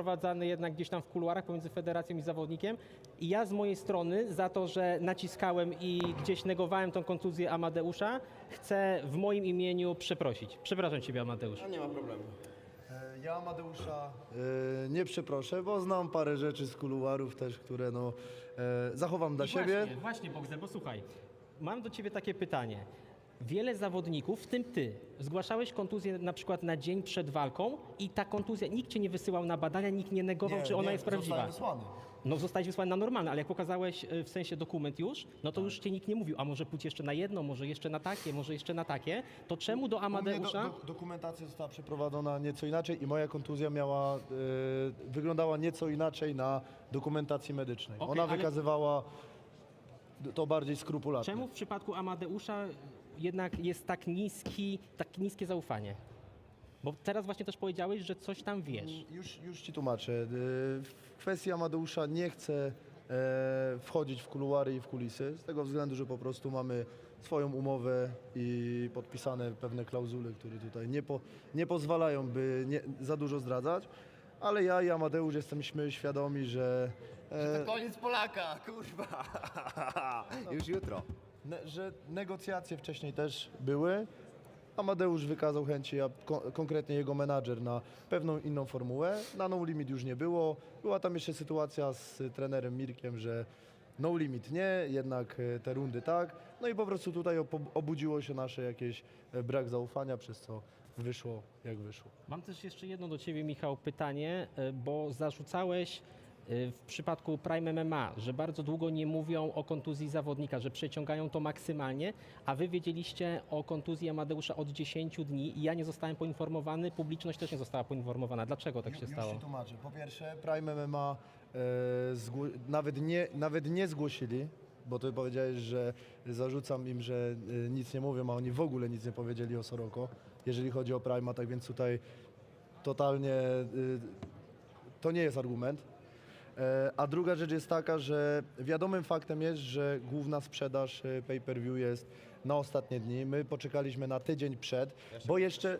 prowadzany jednak gdzieś tam w kuluarach pomiędzy federacją i zawodnikiem. I ja z mojej strony za to, że naciskałem i gdzieś negowałem tą kontuzję Amadeusza, chcę w moim imieniu przeprosić. Przepraszam Ciebie, Amadeusz. No nie ma problemu. E, Ja Amadeusza e, nie przeproszę, bo znam parę rzeczy z kuluarów też, które no, e, zachowam dla I siebie. Właśnie, właśnie Bogdan, bo słuchaj, mam do Ciebie takie pytanie. Wiele zawodników, w tym Ty, zgłaszałeś kontuzję na przykład na dzień przed walką i ta kontuzja, nikt Cię nie wysyłał na badania, nikt nie negował, czy ona jest prawdziwa. Wysłany. No zostałeś wysłany na normalne, ale jak pokazałeś y, w sensie dokument już, no to już cię nikt nie mówił, a może pójść jeszcze na jedno, może jeszcze na takie, może jeszcze na takie, to czemu do U mnie Amadeusza... Do, do, dokumentacja została przeprowadzona nieco inaczej i moja kontuzja miała, e, wyglądała nieco inaczej na dokumentacji medycznej. Okej, Ona ale- wykazywała to bardziej skrupulatnie. Czemu w przypadku Amadeusza jednak jest tak niski, tak niskie zaufanie? Bo teraz właśnie też powiedziałeś, że coś tam wiesz. Już, już ci tłumaczę. W kwestii Amadeusza nie chcę e, wchodzić w kuluary i w kulisy, z tego względu, że po prostu mamy swoją umowę i podpisane pewne klauzule, które tutaj nie, po, nie pozwalają, by nie, za dużo zdradzać. Ale ja i Amadeusz jesteśmy świadomi, że, e, To koniec Polaka, kurwa. Już jutro. Ne, że negocjacje wcześniej też były. Amadeusz wykazał chęci, a ko- konkretnie jego menadżer na pewną inną formułę. Na no limit już nie było. Była tam jeszcze sytuacja z trenerem Mirkiem, że no limit nie, jednak e, te rundy tak. No i po prostu tutaj obudziło się nasze jakieś e, brak zaufania, przez co wyszło jak wyszło. Mam też jeszcze jedno do Ciebie, Michał, pytanie, y, bo zarzucałeś w przypadku Prime MMA, że bardzo długo nie mówią o kontuzji zawodnika, że przeciągają to maksymalnie, a Wy wiedzieliście o kontuzji Amadeusza od 10 dni i ja nie zostałem poinformowany, publiczność też nie została poinformowana. Dlaczego tak się stało? Już ci tłumaczę. Po pierwsze, Prime MMA e, nawet, nie, nawet nie zgłosili, bo ty powiedziałeś, że zarzucam im, że e, nic nie mówią, a oni w ogóle nic nie powiedzieli o Soroko, jeżeli chodzi o Prima, tak więc tutaj totalnie e, to nie jest argument. E, A druga rzecz jest taka, że wiadomym faktem jest, że główna sprzedaż e, pay-per-view jest na ostatnie dni. My poczekaliśmy na tydzień przed, bo jeszcze,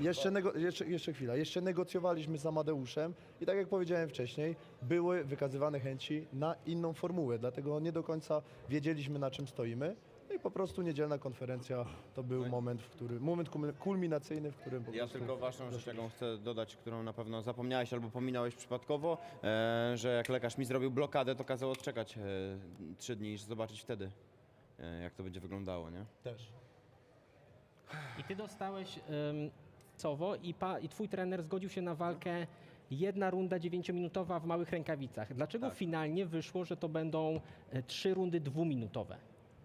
jeszcze, nego, jeszcze, jeszcze chwila, jeszcze negocjowaliśmy z Amadeuszem i tak jak powiedziałem wcześniej, były wykazywane chęci na inną formułę, dlatego nie do końca wiedzieliśmy na czym stoimy. No po prostu niedzielna konferencja to był moment, w którym, moment kulmi- kulminacyjny, w którym po Ja prostu... tylko ważną rzecz, jaką chcę dodać, którą na pewno zapomniałeś albo pominąłeś przypadkowo, e, że jak lekarz mi zrobił blokadę, to kazał odczekać e, trzy dni i zobaczyć wtedy, e, jak to będzie wyglądało, nie? Też. I ty dostałeś um, cowo i, pa, i twój trener zgodził się na walkę jedna runda dziewięciominutowa w małych rękawicach. Dlaczego Tak. finalnie wyszło, że to będą e, trzy rundy dwuminutowe?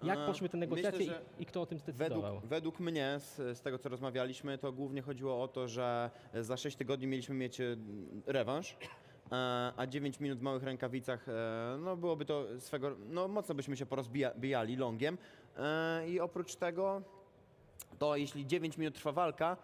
Jak poszły te negocjacje myślę, i, kto o tym zdecydował? Według, według mnie, z, z tego co rozmawialiśmy, to głównie chodziło o to, że za 6 tygodni mieliśmy mieć e, rewanż. e, A 9 minut w małych rękawicach, e, no byłoby to swego, no mocno byśmy się porozbijali longiem. I oprócz tego, to jeśli 9 minut trwa walka,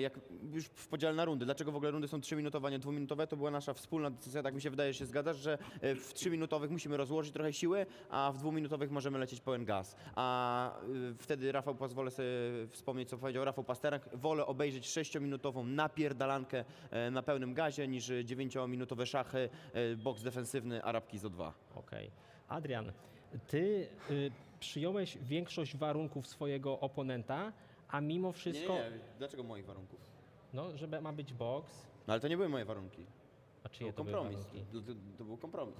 jak już w podziale na rundy, dlaczego w ogóle rundy są 3-minutowe, a nie 2-minutowe, to była nasza wspólna decyzja, tak mi się wydaje, się zgadzasz, że e, w 3-minutowych musimy rozłożyć trochę siły, a w 2-minutowych możemy lecieć pełen gaz. A y, wtedy Rafał, pozwolę sobie wspomnieć, co powiedział Rafał Pasternak, wolę obejrzeć 6-minutową napierdalankę e, na pełnym gazie, niż 9-minutowe szachy, e, boks defensywny, Arabki zo 2. Okej. Adrian, ty y, przyjąłeś większość warunków swojego oponenta, a mimo wszystko, dlaczego moich warunków? no, że ma być boks, No ale to nie były moje warunki. a To czyje był to były kompromis. To, to, to był kompromis.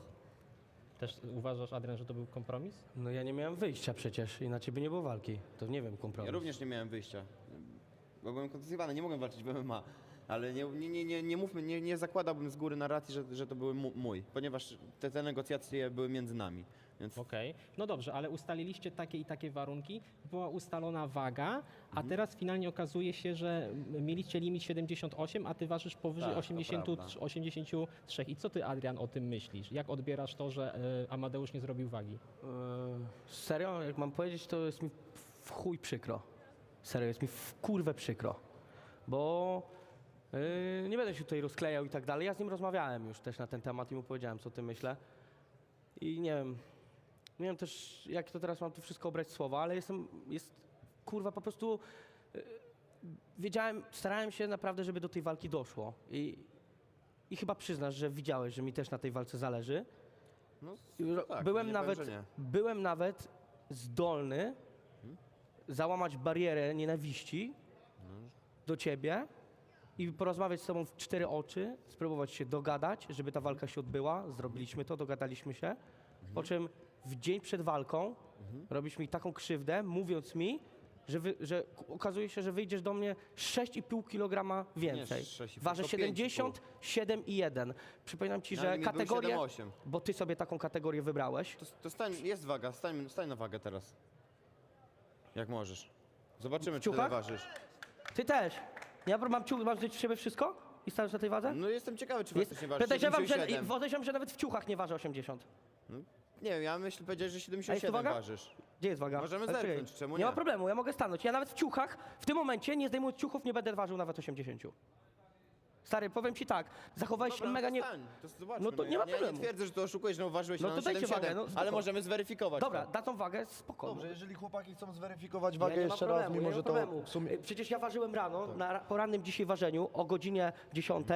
Też uważasz, Adrian, że to był kompromis? No ja nie miałem wyjścia przecież, inaczej by nie było walki. To nie wiem, kompromis. Ja również nie miałem wyjścia, bo byłem kontuzjowany, nie mogłem walczyć w MMA. Ale nie, nie, nie, nie, nie mówmy, nie, nie zakładałbym z góry narracji, że, że to były mu- mój, ponieważ te, te negocjacje były między nami. Więc Okej, no dobrze, ale ustaliliście takie i takie warunki, była ustalona waga, a teraz finalnie okazuje się, że mieliście limit 78, a ty ważysz powyżej Tak, to 80, prawda. 83. I co ty, Adrian, o tym myślisz? Jak odbierasz to, że e, Amadeusz nie zrobił wagi? Eee, serio, jak mam powiedzieć, to jest mi w chuj przykro. Serio, jest mi w kurwę przykro. Bo yy, nie będę się tutaj rozklejał i tak dalej. Ja z nim rozmawiałem już też na ten temat i mu powiedziałem, co o tym myślę. I nie wiem, nie wiem też, jak to teraz mam to wszystko obrać słowa, ale jestem, jest kurwa po prostu... Yy, wiedziałem, starałem się naprawdę, żeby do tej walki doszło. I i chyba przyznasz, że widziałeś, że mi też na tej walce zależy. No, tak, byłem, powiem, nawet, nie. byłem nawet zdolny załamać barierę nienawiści do ciebie i porozmawiać z tobą w cztery oczy, spróbować się dogadać, żeby ta walka się odbyła. Zrobiliśmy to, dogadaliśmy się. Po czym w dzień przed walką robisz mi taką krzywdę, mówiąc mi, że, wy, że okazuje się, że wyjdziesz do mnie 6,5 kg więcej. 6,5, Ważę to 77,1. Przypominam ci, Na że 7,8. bo ty sobie taką kategorię wybrałeś. To, to stań, jest waga, stań, stań na wagę teraz. Jak możesz. Zobaczymy, czy tyle ważysz. Ty też. Ja mam ciuch, masz w siebie wszystko? I stałeś na tej wadze? No jestem ciekawy, czy Jest, faktycznie ważysz podejrzewam, że, 77. podejrzewam, że nawet w ciuchach nie waży 80. Nie wiem, ja myślę, powiedziałeś, że A jest tu 77 waga? ważysz. Gdzie jest waga? Możemy Ale czekaj, zerknąć, czemu Nie ma problemu, ja mogę stanąć. Ja nawet w ciuchach, w tym momencie, nie zdejmując ciuchów, nie będę ważył nawet 80. Stary, powiem ci tak, zachowałeś się Dobra, mega nie... stań, to zobaczmy. No to nie ma ja, ja problemu. nie twierdzę, że to oszukujesz, no ważyłeś No na to dajcie 77, wagę, no spoko. ale możemy zweryfikować Dobra, to. da tą wagę, spokojnie. Dobrze, jeżeli chłopaki chcą zweryfikować Ja wagę nie ma jeszcze problemu, raz, mimo nie że ma to problemu. w sumie... Y, Przecież ja ważyłem rano, na ra- porannym dzisiaj ważeniu, o godzinie 10,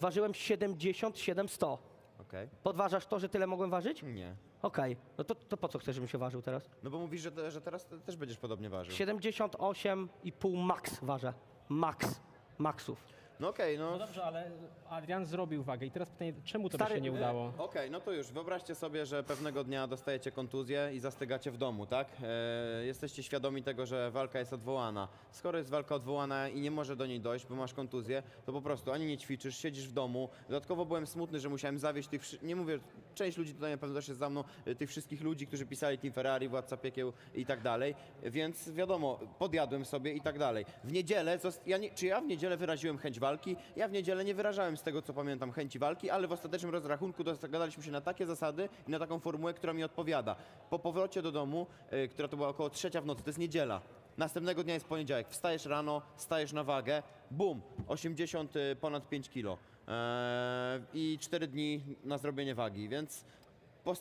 ważyłem 77 100. Okej. Podważasz to, że tyle mogłem ważyć? Nie. Okej, no to, to po co chcesz, żebym się ważył teraz? No bo mówisz, że, te, że teraz te, też będziesz podobnie ważył. 78,5 max ważę. Max. Maxów. No okej, no No dobrze, ale Adrian zrobił wagę i teraz pytanie, czemu to się nie e, udało? Okej, no to już wyobraźcie sobie, że pewnego dnia dostajecie kontuzję i zastygacie w domu, tak? E, jesteście świadomi tego, że walka jest odwołana. Skoro jest walka odwołana i nie może do niej dojść, bo masz kontuzję, to po prostu ani nie ćwiczysz, siedzisz w domu. Dodatkowo byłem smutny, że musiałem zawieść tych, wszy- nie mówię, część ludzi tutaj na pewno też jest za mną, e, tych wszystkich ludzi, którzy pisali Team Ferrari, Władca Piekieł i tak dalej, więc wiadomo, podjadłem sobie i tak dalej. W niedzielę, ja nie, czy ja w niedzielę wyraziłem chęć walki? Ja w niedzielę nie wyrażałem z tego, co pamiętam, chęci walki, ale w ostatecznym rozrachunku dogadaliśmy się na takie zasady i na taką formułę, która mi odpowiada. Po powrocie do domu, y, która to była około trzecia w nocy, to jest niedziela. Następnego dnia jest poniedziałek. Wstajesz rano, stajesz na wagę, bum, 80 y, ponad 5 kilo. Eee, I 4 dni na zrobienie wagi, więc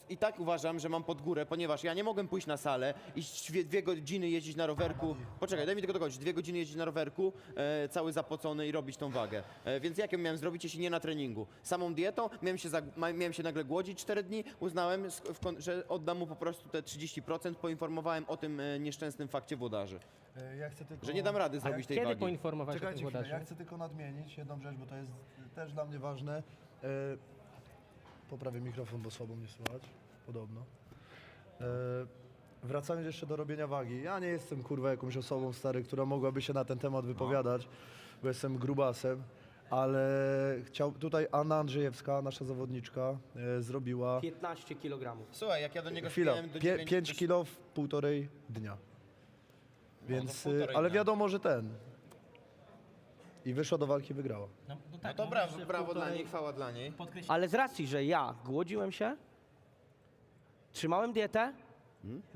I tak uważam, że mam pod górę, ponieważ ja nie mogłem pójść na salę i dwie, dwie godziny jeździć na rowerku. Poczekaj, daj mi tylko dokończyć. Dwie godziny jeździć na rowerku, e, cały zapocony i robić tą wagę. E, więc jak ją miałem zrobić, jeśli nie na treningu? Samą dietą miałem się, zag- ma- miałem się nagle głodzić 4 dni. Uznałem, sk- w kon- że oddam mu po prostu te 30%. Poinformowałem o tym e, nieszczęsnym fakcie włodarzy. E, Ja chcę tylko... Że nie dam rady zrobić tej Kiedy wagi. poinformować o Czekajcie tych chwilę, wodarzy? ja chcę tylko nadmienić jedną rzecz, bo to jest też dla mnie ważne. E, poprawię mikrofon, bo słabo mnie słychać, podobno. E, wracając jeszcze do robienia wagi. Ja nie jestem kurwa jakąś osobą stary, która mogłaby się na ten temat wypowiadać, bo jestem grubasem. Ale chciał, tutaj Anna Andrzejewska, nasza zawodniczka, e, zrobiła 15 kg. Słuchaj, jak ja do niego chwila, do pie, 9 5 kilo w półtorej dnia. Więc, No, półtorej e, ale dnia. wiadomo, że ten. I wyszła do walki, wygrała. No, No to brawo, brawo dla niej, chwała dla niej. Ale z racji, że ja głodziłem się, trzymałem dietę?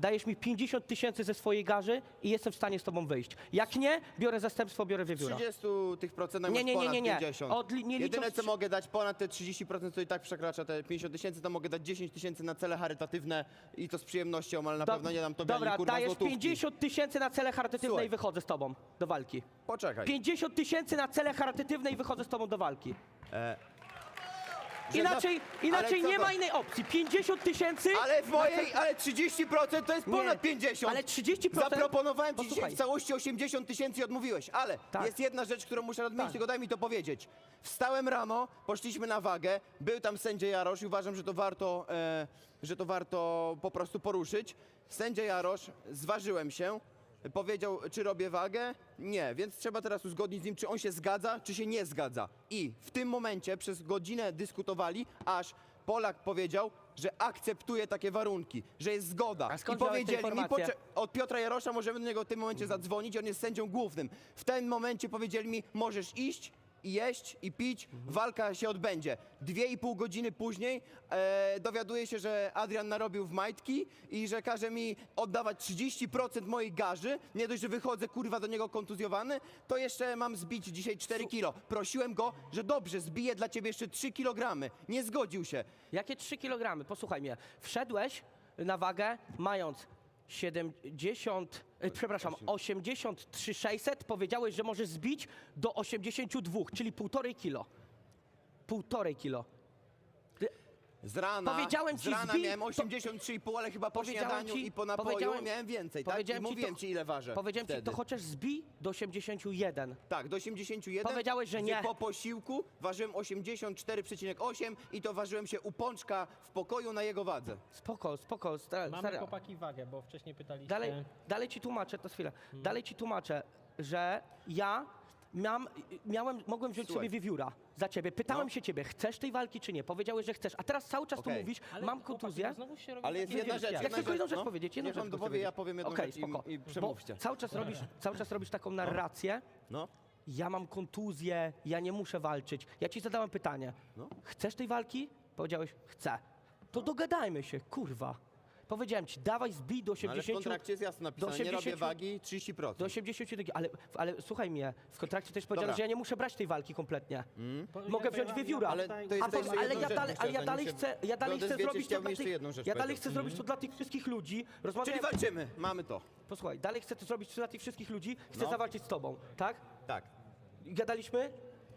Dajesz mi 50 tysięcy ze swojej garzy i jestem w stanie z tobą wyjść. Jak nie, biorę zastępstwo, biorę wiewióra. 30 tych procentach Nie, nie, nie, nie, nie. 50. Odli- nie Jedyne licząc- co mogę dać ponad te 30% to i tak przekracza te 50 tysięcy, to mogę dać 10 tysięcy na cele charytatywne i to z przyjemnością, ale na Do- pewno nie dam tobie Dobra, ani kurwa dajesz złotówki. 50 tysięcy na cele charytatywne Słuchaj. i wychodzę z tobą do walki. Poczekaj. 50 tysięcy na cele charytatywne i wychodzę z tobą do walki. Że Inaczej, inaczej co nie to- ma innej opcji. 50 tysięcy. Ale w mojej, ale 30% to jest Nie, ponad 50. ale 30%. Zaproponowałem ci dzisiaj Posłuchaj. w całości 80 tysięcy i odmówiłeś, ale Tak. jest jedna rzecz, którą muszę nadmienić, Tak. tylko daj mi to powiedzieć. Wstałem rano, poszliśmy na wagę, był tam sędzia Jarosz i uważam, że to warto, e, że to warto po prostu poruszyć. Sędzia Jarosz, zważyłem się, powiedział, czy robię wagę? Nie, więc trzeba teraz uzgodnić z nim, czy on się zgadza, czy się nie zgadza. I w tym momencie przez godzinę dyskutowali, aż Polak powiedział, że akceptuje takie warunki, że jest zgoda. A skąd I wziąłeś powiedzieli mi, informacje? pocze- od Piotra Jarosza możemy do niego w tym momencie zadzwonić, on jest sędzią głównym. W tym momencie powiedzieli mi, możesz iść i jeść i pić, walka się odbędzie. Dwie i pół godziny później e, dowiaduję się, że Adrian narobił w majtki i że każe mi oddawać 30% mojej garzy. Nie dość, że wychodzę kurwa do niego kontuzjowany, to jeszcze mam zbić dzisiaj 4 kilo. Prosiłem go, że dobrze, zbiję dla ciebie jeszcze 3 kilogramy. Nie zgodził się. Jakie 3 kg? Posłuchaj mnie. Wszedłeś na wagę mając 70, e, przepraszam, 83 600, powiedziałeś, że możesz zbić do 82, czyli 1,5 kilo. półtorej kilo. Z rana, Powiedziałem z ci, rana zbij- miałem to- 83,5, ale chyba po Powiedziałem śniadaniu ci- i po napoju powiedziałem- miałem więcej, tak? I powiedziałem ci mówiłem to- ci ile ważę Powiedziałem ci, wtedy. to chociaż zbij do 81. Tak, do 81. Powiedziałeś, że gdzie nie. po posiłku ważyłem 84,8 i to ważyłem się u pączka w pokoju na jego wadze. Spoko, spoko, stary. Mamy stary. chłopaki wagę, bo wcześniej pytaliście. Dalej, dalej ci tłumaczę, to chwilę. Dalej ci tłumaczę, że ja miałem, miałem, mogłem wziąć Słuchaj. sobie wiewióra za ciebie. Pytałem No. się ciebie, chcesz tej walki czy nie? Powiedziałeś, że chcesz. A teraz cały czas tu Okej. mówisz, Ale mam kontuzję. to Znowu się robi Ale jest jedna rzecz. Ja chcę jedna tylko jedną rzecz, no. powiedzieć. Jedną Niech rzecz on chcę dopowie, powiedzieć. ja powiem jedną Okej, rzecz i- spoko. i Bo przemówcie. Cały czas, robisz, cały czas robisz taką narrację, No. ja mam kontuzję, ja nie muszę walczyć. Ja ci zadałem pytanie. No. Chcesz tej walki? Powiedziałeś, chcę. To dogadajmy się, kurwa. Powiedziałem ci, dawaj zbij do No, ale w 80... kontrakcie jest jasno napisane, nie robię 80 wagi 30%. Do 82, ale, ale słuchaj mnie, w kontrakcie też powiedziano, Dobra. że ja nie muszę brać tej walki kompletnie. Bo Mogę ja wziąć wiewióra. Ale to jest jeszcze ale ja dalej, ale ja dalej chcę, ja dalej chcę zrobić to dla tych, jedną rzecz ja dalej chcę zrobić to dla tych wszystkich ludzi. Czyli Rozmawiałem, walczymy, mamy to. posłuchaj, dalej chcę to zrobić dla tych wszystkich ludzi, chcę No. zawalczyć z tobą, tak? Tak, Gadaliśmy?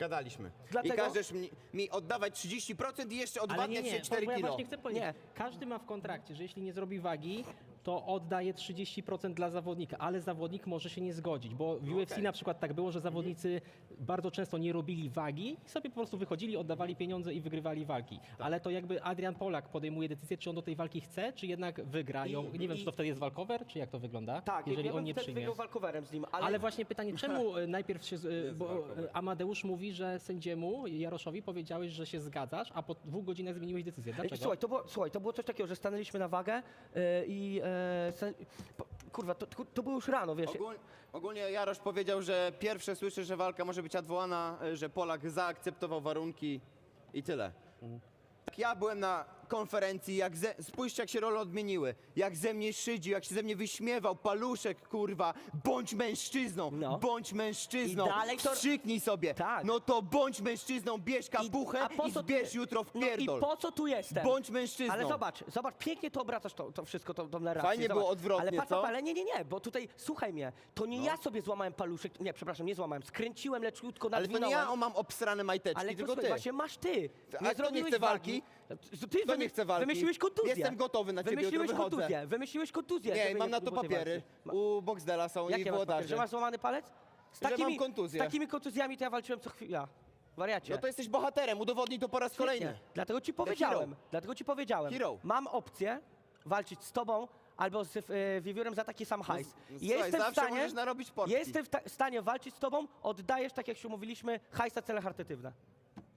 Gadaliśmy. Dlatego- I każesz mi, mi oddawać 30% i jeszcze odwadniać nie, nie, się to 4 bo ja kilo. właśnie chcę powiedzieć, Nie. każdy ma w kontrakcie, że jeśli nie zrobi wagi, to oddaje 30% dla zawodnika, ale zawodnik może się nie zgodzić, bo w UFC okej. na przykład tak było, że zawodnicy bardzo często nie robili wagi i sobie po prostu wychodzili, oddawali pieniądze i wygrywali walki. Ale to jakby Adrian Polak podejmuje decyzję, czy on do tej walki chce, czy jednak wygra ją. I- Nie wiem, i- czy to wtedy jest walkover, czy jak to wygląda, Tak, jeżeli ja on nie przyjmie. wygrał walkowerem z nim, ale, Ale właśnie pytanie, czemu e, najpierw się, z- e, bo e, Amadeusz mówi, że sędziemu Jaroszowi powiedziałeś, że się zgadzasz, a po dwóch godzinach zmieniłeś decyzję. Dlaczego? Słuchaj to, było, słuchaj, to było coś takiego, że stanęliśmy na wagę yy, i e, sen, po, kurwa, to, to, to było już rano, wiesz. Ogól, ogólnie Jarosz powiedział, że pierwsze słyszy, że walka może być odwołana, e, że Polak zaakceptował warunki i tyle. Tak ja byłem na konferencji, jak ze, spójrzcie jak się role odmieniły. Jak ze mnie szydził, jak się ze mnie wyśmiewał, paluszek kurwa, bądź mężczyzną, No. bądź mężczyzną, I dalej to- wstrzyknij sobie. Tak. No to bądź mężczyzną, bierz kapuchę i zbierz jutro w No pierdol. i po co tu jestem? Bądź mężczyzną. Ale zobacz, zobacz, pięknie to obracasz to, to wszystko, tą, tą narrację. Fajnie zobacz. było odwrotnie, ale patrz, co? No. ale nie, nie, nie, bo tutaj, słuchaj mnie, to nie ja sobie złamałem paluszek, nie, przepraszam, nie złamałem, skręciłem leciutko, Ale to nadwinąłem. nie ja mam obsrane majteczki, Ale tylko posłuchaj, ty. właśnie masz ty. A kto nie chce walki? Ty Kto nie chce walki? Wymyśliłeś kontuzję. Jestem gotowy na ciebie, Wymyśliłeś jutro wychodzę. kontuzję, wymyśliłeś kontuzję. Nie, mam na to było tej papiery. walki. U Boxdela są i Jakie masz papiery? włodarzy. Że masz złamany palec? Z Że mam takimi, kontuzję. Z takimi kontuzjami to ja walczyłem co chwila. Wariacie. No to jesteś bohaterem, udowodnij to po raz kolejny. Nie, Dlatego ci powiedziałem, dlatego ci powiedziałem. Hero. Mam opcję walczyć z tobą albo z e, wiewiórem za taki sam hajs. no słuchaj, w zawsze stanie, możesz narobić portki. Jestem w ta- w stanie walczyć z tobą, oddajesz, tak jak się umówiliśmy, hajs na cele charytatywne.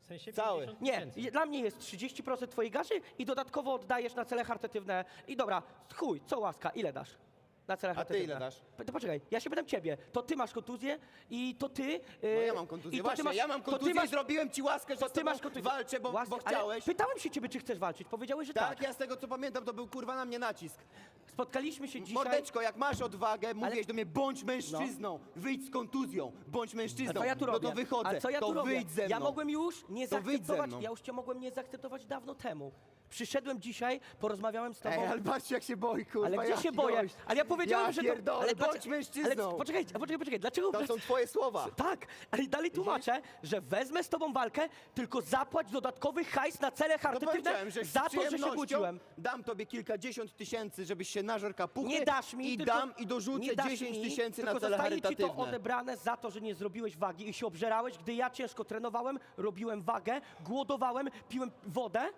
W sensie Cały. 50 Nie, tysięcy. je- dla mnie jest 30% twojej garzy i dodatkowo oddajesz na cele charytatywne. I dobra, chuj, co łaska, ile dasz? Na cele A ty charytatywne. ile dasz? P- To poczekaj, ja się pytam ciebie. To ty masz kontuzję i to ty... No ja mam i kontuzję, to ty właśnie, masz- ja mam to ty kontuzję masz- i zrobiłem ci łaskę, że to ty masz kontuzję. walczę, bo, Łaska, bo ale chciałeś. Pytałem się ciebie, czy chcesz walczyć. Powiedziałeś, że Tak, tak. ja z tego co pamiętam, to był kurwa na mnie nacisk. Spotkaliśmy się dzisiaj... Mordeczko, jak masz odwagę, mówiłeś do mnie, bądź mężczyzną, wyjdź z kontuzją, bądź mężczyzną. A co ja tu no robię? to wychodzę, A co ja to tu robię? wyjdź ze mną. Ja mogłem już nie To wyjdź ze zaakceptować, mną. ja już cię mogłem nie zaakceptować dawno temu. Przyszedłem dzisiaj, porozmawiałem z tobą. Ej, ale patrzcie jak się boi, kurwa, ale gdzie jaki się boję? gość. Ale ja powiedziałem, ja że pierdolę, ale bądź dlaczego- mężczyzną. Ale poczekaj, poczekaj, poczekaj, dlaczego... To są twoje słowa. Tak, ale dalej tłumaczę, że wezmę z tobą walkę, tylko zapłać dodatkowy hajs na cele No charytatywne powiedziałem, że z za to, że się przyjemnością godziłem. Dam tobie kilkadziesiąt tysięcy, żebyś się nażar kapuchy Nie dasz mi, i tylko, dam i dorzucę nie dasz 10 mi, tysięcy na tylko cele zostanie ci to charytatywne. odebrane za to, że nie zrobiłeś wagi i się obżerałeś, gdy ja ciężko trenowałem, robiłem wagę, głodowałem, piłem wodę,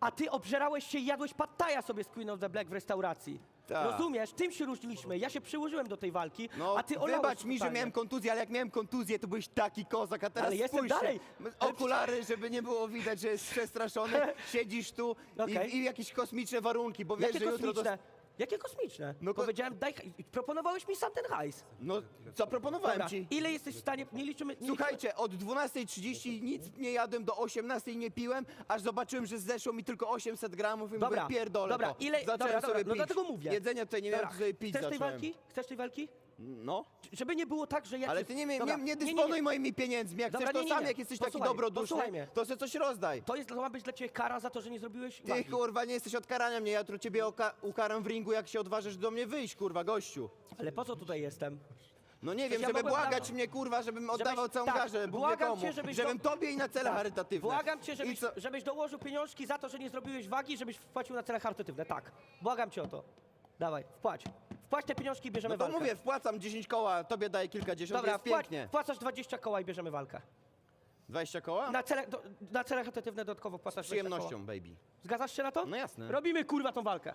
a ty obżerałeś się i jadłeś pattaja sobie z Queen of the Black w restauracji. Tak. Rozumiesz? Tym się różniliśmy. Ja się przyłożyłem do tej walki, No, a ty olałeś wybacz mi, że totalnie. miałem kontuzję, ale jak miałem kontuzję, to byłeś taki kozak, a teraz Ale jestem dalej. Okulary, żeby nie było widać, że jest przestraszony, siedzisz tu Okej. i, i jakieś kosmiczne warunki, bo wiesz, Jakie że jutro... kosmiczne? Jakie kosmiczne? No ko- Powiedziałem, daj haj- Proponowałeś mi sam ten hajs. No, zaproponowałem Dobra, ci. ile jesteś w stanie... Nie liczymy... Nie Słuchajcie, od 12.30 nic nie jadłem, do 18.00 nie piłem, aż zobaczyłem, że zeszło mi tylko 800 gramów i Dobra, mówię, pierdolę dobra, to. ile... Zacząłem dobra, sobie dobra, no pić. dlatego mówię. Jedzenia tutaj nie miałem, Dobra, to sobie pić Chcesz tej zacząłem. walki? Chcesz tej walki? No, Żeby nie było tak, że ja ale cię- ty nie, nie, Dobra, nie, nie dysponuj moimi pieniędzmi, jak Dobra, chcesz to nie, nie, sam, nie. jak jesteś taki Posłuchaj, dobroduszny, posłuchaj mnie. to sobie coś rozdaj. To jest, to ma być dla ciebie kara za to, że nie zrobiłeś Ty wagi. kurwa nie jesteś od karania mnie, ja jutro ciebie oka- ukaram w ringu, jak się odważysz do mnie wyjść, kurwa, gościu. Ale po co tutaj jestem? No nie wiem, ja żeby mogłem błagać dawno- mnie, kurwa, żebym oddawał całą tak, garzę, Bóg wie błagam komu. cię, żebyś żebym do- tobie i na cele Tak. charytatywne. Błagam cię, I żebyś, co? żebyś dołożył pieniążki za to, że nie zrobiłeś wagi, żebyś wpłacił na cele charytatywne. Tak. Błagam cię o to. Dawaj, wpłać. Wpłać te pieniążki i bierzemy No to walkę. mówię, wpłacam 10 koła, tobie daję kilkadziesiąt, Dobra, jest wpłać, pięknie. wpłacasz 20 koła i bierzemy walkę. 20 koła? Na cele, do, na cele charytatywne dodatkowo wpłacasz Z 20 koła. przyjemnością, baby. Zgadzasz się na to? No jasne. Robimy kurwa tą walkę.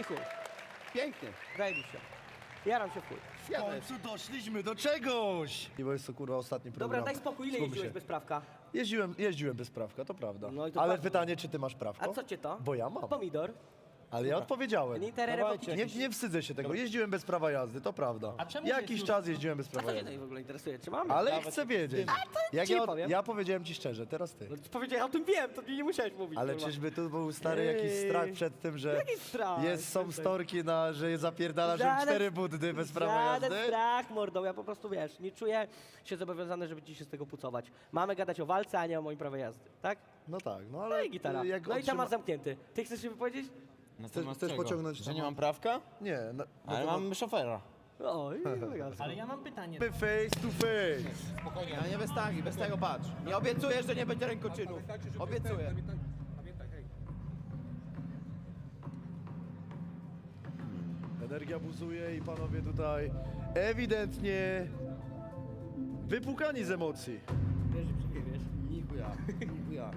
I chuj, Pięknie. zajebiście. Jaram się w chuj. W Jadę. końcu doszliśmy do czegoś! I bo jest to kurwa ostatni program. Dobra, daj spokój, ile Skupmy jeździłeś się. bez prawka? Jeździłem, jeździłem bez prawka, to prawda. No i to Ale pytanie, czy ty masz prawko? A co cię to? Bo ja mam. Pomidor. Ale ja odpowiedziałem. Nie Dawajcie. Nie, nie wstydzę się tego. Jeździłem bez prawa jazdy, to prawda. A czemu Jakiś czas jeździłem bez prawa jazdy. w ogóle interesuje? Czy mamy? Ale chcę wiedzieć. Jak ci ja, powiem. ja powiedziałem ci szczerze, teraz ty. No, powiedziałem, o tym wiem, to mi nie musiałeś mówić. Ale kurwa. czyżby tu był stary jakiś strach przed tym, że Jaki strach? jest, są storki na, że je zapierdala, że Żaden- cztery buddy bez prawa Żaden jazdy? strach, mordą, ja po prostu, wiesz, nie czuję się zobowiązany, żeby ci się z tego pucować. Mamy gadać o walce, a nie o moim prawie jazdy, tak? No tak, no No ale i gitara. jak No i otrzyma- temat zamknięty. Ty chcesz się wypowiedzieć? Chcesz, chcesz pociągnąć Że nie temat? mam prawka? Nie, no Ale to mam szofera. Oj, elegancko. Ale ja mam pytanie. face to face. Ja nie bez tagi, bez tego patrz. Nie obiecuję, że nie będzie rękoczynów. Obiecuję. Energia buzuje i panowie tutaj ewidentnie wypukani z emocji. Wiesz, że przegrywiesz. Nichuja, nichuja.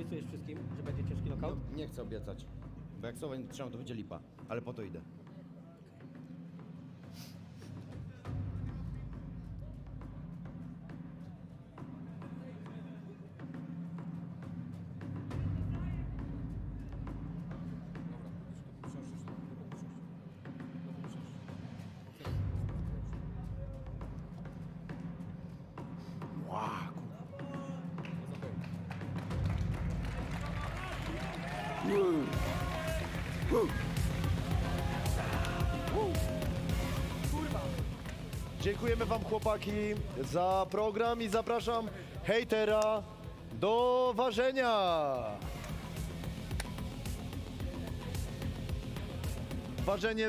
Obiecujesz wszystkim, że będzie ciężki knockout? Nie chcę obiecać. Bo jak słowa nie trzymam, to będzie lipa. Ale po to idę. Dziękujemy wam chłopaki za program i zapraszam hejtera do ważenia. Ważenie